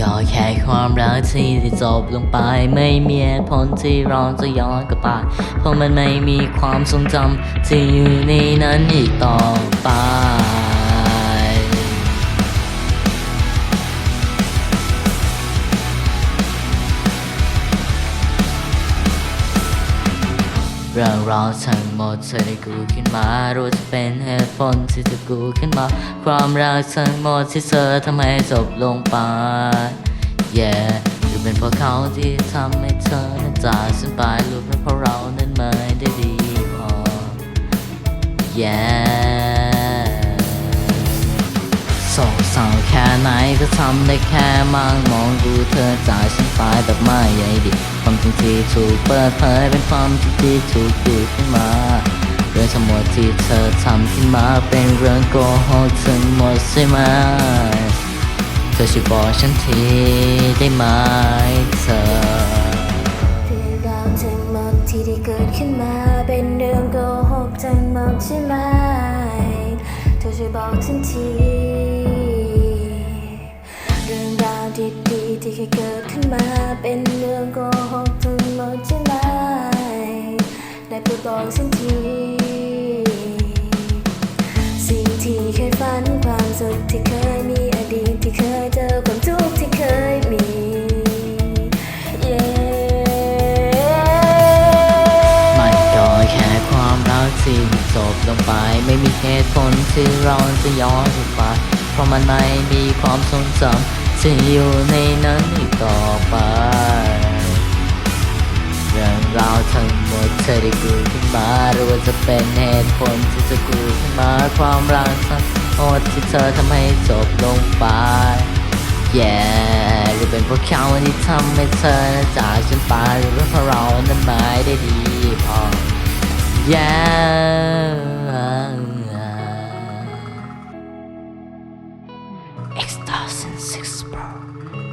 ก็แค่ความรักที่ได้จบลงไป ไม่มีเหตุผลที่เราจะย้อนกลับไป เพราะมันไม่มีความทรงจำที่อยู่ในนั้นอีกต่อไป เรื่องราวทั้งหมดเธอได้กูขึ้นมารู้จะเป็นเหตุผลที่เธอกูขึ้นมา ความรักทั้งหมดที่เธอทำให้จบลงไป yeah หรือเป็นเพราะเขาที่ทำให้เธอนั้นจากฉันไปหรือเป็นเพราะเรานั้นไม่ได้ดีพอ yeah โศกเศร้าแค่ไหนก็ทำได้แค่มองมองดูเธอจากฉันไปแบบไม่ใยดีความจริงที่ถูกเปิดเผยเป็นความจริงที่ถูกดูขึ้นมาเรื่องทั้งหมดที่เธอทำขึ้นมาเป็นเรื่องโกหกทั้งหมดใช่ไหมเธอช่วยบอกฉันทีได้ไหมเธอเรื่องราวทั้งหมดที่ได้เกิดขึ้นมาเป็นเรื่องโกหกทั้งหมดใช่ไหม ดีๆที่เคยเกิดขึ้นมา เป็นเรื่องโกหกทั้งหมดใช่ไหมได้โปรดบอกฉันที สิ่งที่เคยฝันความสุขที่เคยมีอดีตที่เคยเจอความทุกข์ที่เคยมีมันก็แค่ความรักที่จบลงไป ไม่มีเหตุผลที่เราจะย้อนกลับไปเพราะมันไม่มีความทรงจำ ที่อยู่ในนั้นอีกต่อไป เรื่องราวทั้งหมดเธอได้กูขึ้นมาหรือว่าจะเป็นเหตุผลที่จะกูขึ้นมาความรักทั้งหมดที่เธอทำให้จบลงไป yeah หรือเป็นเพราะเขาที่ทำให้เธอนั้นจากฉันไปหรือเป็นเพราะเรานั้นไม่ได้ดีพอ yeah 2006, bro.